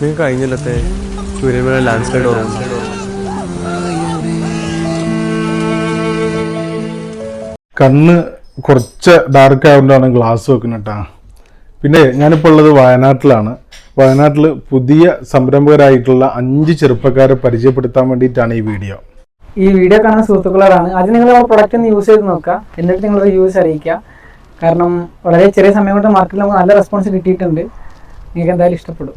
നിങ്ങൾക്ക് കഴിഞ്ഞില്ലത്തെ? സൂര്യമല ലാൻഡ്സ്ലൈഡ് ഓർമ്മ. കണ്ണ് കുറച്ച് ഡാർക്ക് ആയതുകൊണ്ടാണ് ഗ്ലാസ് വെക്കുന്നത് കേട്ടാ പിന്നെ ഞാനിപ്പോൾ ഉള്ളത് വയനാട്ടിലാണ്. വയനാട്ടിൽ പുതിയ സംരംഭകരായിട്ടുള്ള അഞ്ച് ചെറുപ്പക്കാരെ പരിചയപ്പെടുത്താൻ വേണ്ടിയിട്ടാണ് ഈ വീഡിയോ ഈ വീഡിയോ കാണുന്ന സുഹൃത്തുക്കളാണ് ആദ്യം നിങ്ങൾ നമ്മുടെ പ്രൊഡക്റ്റ് ഒന്ന് യൂസ് ചെയ്ത് നോക്കുക. എന്നിട്ട് നിങ്ങൾ റിവ്യൂസ് അറിയിക്കുക. കാരണം വളരെ ചെറിയ സമയം കൊണ്ട് മാർക്കറ്റിൽ നമുക്ക് നല്ല റെസ്പോൺസ് കിട്ടിയിട്ടുണ്ട്. നിങ്ങൾക്ക് എന്തായാലും ഇഷ്ടപ്പെടും.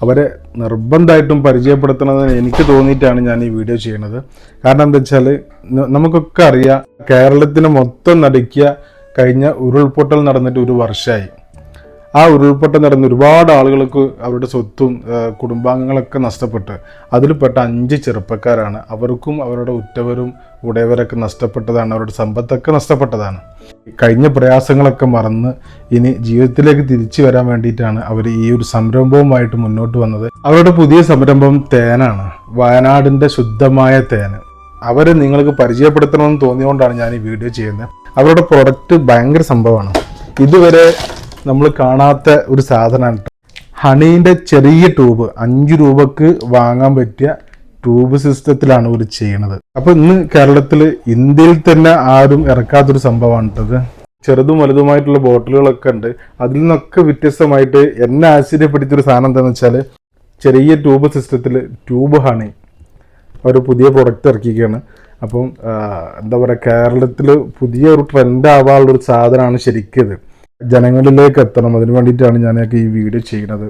അവരെ നിർബന്ധമായിട്ടും പരിചയപ്പെടുത്തണമെന്ന് എനിക്ക് തോന്നിയിട്ടാണ് ഞാൻ ഈ വീഡിയോ ചെയ്യുന്നത് കാരണം എന്താ വെച്ചാൽ നമുക്കൊക്കെ അറിയാം കേരളത്തിന് മൊത്തം നടുക്കിയ കഴിഞ്ഞ ഉരുൾപൊട്ടൽ നടന്നിട്ട് ഒരു വർഷമായി ആ ഉരുൾപൊട്ടൽ നടന്ന ഒരുപാട് ആളുകൾക്ക് അവരുടെ സ്വത്തും കുടുംബാംഗങ്ങളൊക്കെ നഷ്ടപ്പെട്ട്. അതിൽപ്പെട്ട അഞ്ച് ചെറുപ്പക്കാരാണ്. അവർക്കും അവരുടെ ഉറ്റവരും ഉടയവരൊക്കെ നഷ്ടപ്പെട്ടതാണ്. അവരുടെ സമ്പത്തൊക്കെ നഷ്ടപ്പെട്ടതാണ്. കഴിഞ്ഞ പ്രയാസങ്ങളൊക്കെ മറന്ന് ഇനി ജീവിതത്തിലേക്ക് തിരിച്ചു വരാൻ വേണ്ടിയിട്ടാണ് അവർ ഈ ഒരു സംരംഭവുമായിട്ട് മുന്നോട്ട് വന്നത്. അവരുടെ പുതിയ സംരംഭം തേനാണ്. വയനാടിന്റെ ശുദ്ധമായ തേൻ. അവരെ നിങ്ങൾക്ക് പരിചയപ്പെടുത്തണമെന്ന് തോന്നിയുകൊണ്ടാണ് ഞാൻ ഈ വീഡിയോ ചെയ്യുന്നത്. അവരുടെ പ്രൊഡക്റ്റ് ഭയങ്കര സംഭവമാണ്. ഇതുവരെ നമ്മൾ കാണാത്ത ഒരു സാധനമാണ് ഹണീന്റെ ചെറിയ ട്യൂബ് അഞ്ച് രൂപക്ക് വാങ്ങാൻ പറ്റിയ ട്യൂബ് സിസ്റ്റത്തിലാണ് ഇവർ ചെയ്യണത്. അപ്പോൾ ഇന്ന് കേരളത്തിൽ ഇന്ത്യയിൽ തന്നെ ആരും ഇറക്കാത്തൊരു സംഭവമാണ് കേട്ടത് ചെറുതും വലുതുമായിട്ടുള്ള ബോട്ടിലുകളൊക്കെ ഉണ്ട്. അതിൽ നിന്നൊക്കെ വ്യത്യസ്തമായിട്ട് എന്നെ ആശ്ചര്യപ്പെടുത്തിയൊരു സാധനം എന്താണെന്ന് വെച്ചാൽ ചെറിയ ട്യൂബ് സിസ്റ്റത്തിൽ ട്യൂബ് ഹണി ഒരു പുതിയ പ്രൊഡക്റ്റ് ഇറക്കിയിരിക്കുകയാണ്. അപ്പം എന്താ പറയുക കേരളത്തിൽ പുതിയ ഒരു ട്രെൻഡ് ആവാനുള്ളൊരു സാധനമാണ് ശരിക്കും ജനങ്ങളിലേക്ക് എത്തണം. അതിന് വേണ്ടിയിട്ടാണ് ഞാനൊക്കെ ഈ വീഡിയോ ചെയ്യുന്നത്.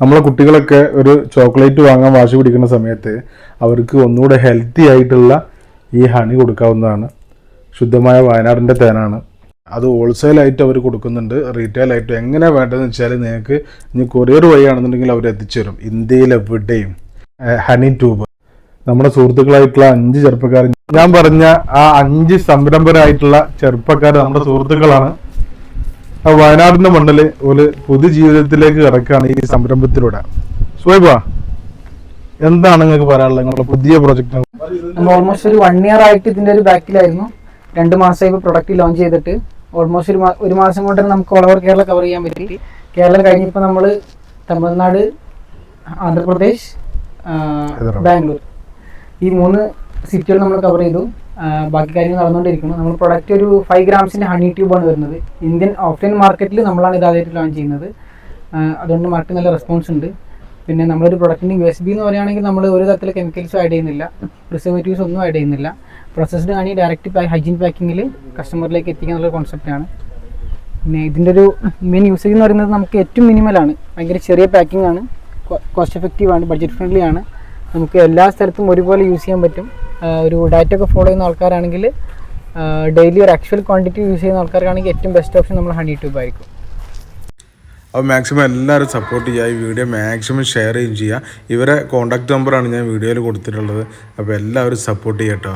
നമ്മളെ കുട്ടികളൊക്കെ ഒരു ചോക്ലേറ്റ് വാങ്ങാൻ വാശി പിടിക്കുന്ന സമയത്ത് അവർക്ക് ഒന്നുകൂടെ ഹെൽത്തി ആയിട്ടുള്ള ഈ ഹണി കൊടുക്കാവുന്നതാണ്. ശുദ്ധമായ വയനാടിന്റെ തേനാണ്. അത് ഹോൾസെയിലായിട്ട് അവർ കൊടുക്കുന്നുണ്ട്. റീറ്റെയിൽ ആയിട്ട് എങ്ങനെ വേണ്ടതെന്ന് വെച്ചാൽ നിങ്ങൾക്ക് ഇനി കൊറിയർ വഴിയാണെന്നുണ്ടെങ്കിൽ അവർ എത്തിച്ചു തരും. ഇന്ത്യയിലെവിടെയും. ഹണി ട്യൂബ് നമ്മുടെ സുഹൃത്തുക്കളായിട്ടുള്ള അഞ്ച് ചെറുപ്പക്കാർ. ഞാൻ പറഞ്ഞ ആ അഞ്ച് സംരംഭരായിട്ടുള്ള ചെറുപ്പക്കാർ നമ്മുടെ സുഹൃത്തുക്കളാണ്. വയനാടിന്റെ മണ്ണിൽ ഒരു പൊതുജീവിതത്തിലേക്ക് കിടക്കുകയാണ് ഈ സംരംഭത്തിലൂടെ. സുഹൈബ എന്താണ് നിങ്ങൾക്ക് പറയാനുള്ളത്? നിങ്ങളുടെ പുതിയ പ്രൊജക്ട്. ഓൾമോസ്റ്റ് ഒരു വൺ ഇയർ ആയിട്ട് ഇതിന്റെ ഒരു ബാക്കിലായിരുന്നു. രണ്ട് മാസമായി ഇപ്പോൾ പ്രൊഡക്റ്റ് ലോഞ്ച് ചെയ്തിട്ട്. ഓൾമോസ്റ്റ് ഒരു ഒരു മാസം കൊണ്ട് തന്നെ നമുക്ക് ഓൾ ഓവർ കേരള കവർ ചെയ്യാൻ പറ്റി. കേരളം കഴിഞ്ഞപ്പോൾ നമ്മൾ തമിഴ്നാട് ആന്ധ്രാപ്രദേശ് ബാംഗ്ലൂർ. ഈ മൂന്ന് സിറ്റികൾ നമ്മൾ കവർ ചെയ്തു. ബാക്കി കാര്യങ്ങൾ നടന്നുകൊണ്ടിരിക്കുന്നു. നമ്മൾ പ്രൊഡക്റ്റ് ഒരു ഫൈവ് ഗ്രാംസിന്റെ ഹണി ട്യൂബാണ് വരുന്നത്. ഇന്ത്യൻ ഓഫ്ലൈൻ മാർക്കറ്റിൽ നമ്മളാണ് ഇത് ലോഞ്ച് ചെയ്യുന്നത്. അതുകൊണ്ട് മാർക്കറ്റ് നല്ല റെസ്പോൺസ് ഉണ്ട്. പിന്നെ നമ്മളൊരു പ്രൊഡക്റ്റിന്റെ യു എസ് ബി എന്ന് പറയുകയാണെങ്കിൽ നമ്മൾ ഒരു തരത്തിൽ കെമിക്കൽസും ആഡ് ചെയ്യുന്നില്ല. പ്രിസർവേറ്റീവ്സ് ഒന്നും ആഡ് ചെയ്യുന്നില്ല. പ്രോസസ്ഡ് ഹണി ഡയറക്റ്റ് ഹൈജീൻ പാക്കിങ്ങിൽ കസ്റ്റമറിലേക്ക് എത്തിക്കുക എന്നുള്ള കോൺസെപ്റ്റാണ് പിന്നെ ഇതിന്റെ ഒരു മെയിൻ യൂസേജ് എന്ന് പറയുന്നത് നമുക്ക് ഏറ്റവും മിനിമലാണ് ഭയങ്കര ചെറിയ പാക്കിംഗ് ആണ്. കോസ്റ്റ് എഫക്റ്റീവ് ആണ്. ബഡ്ജറ്റ് ഫ്രണ്ട്ലി ആണ്. നമുക്ക് എല്ലാ സ്ഥലത്തും ഒരുപോലെ യൂസ് ചെയ്യാൻ പറ്റും. ഒരു ഡയറ്റ് ഒക്കെ ഫോളോ ചെയ്യുന്ന ആൾക്കാരാണെങ്കിൽ ഡെയിലി ഒരു ആക്ച്വൽ ക്വാണ്ടിറ്റി യൂസ് ചെയ്യുന്ന ആൾക്കാർക്കാണെങ്കിൽ ഏറ്റവും ബെസ്റ്റ് ഓപ്ഷൻ നമ്മൾ ഹണി ട്യൂബ് ആയിരിക്കും. അപ്പോൾ മാക്സിമം എല്ലാവരും സപ്പോർട്ട് ചെയ്യുക ഈ വീഡിയോ മാക്സിമം ഷെയർ ചെയ്യുകയും ചെയ്യുക. ഇവരെ കോൺടാക്ട് നമ്പറാണ് ഞാൻ വീഡിയോയിൽ കൊടുത്തിട്ടുള്ളത്. അപ്പോൾ എല്ലാവരും സപ്പോർട്ട് ചെയ്യട്ടോ.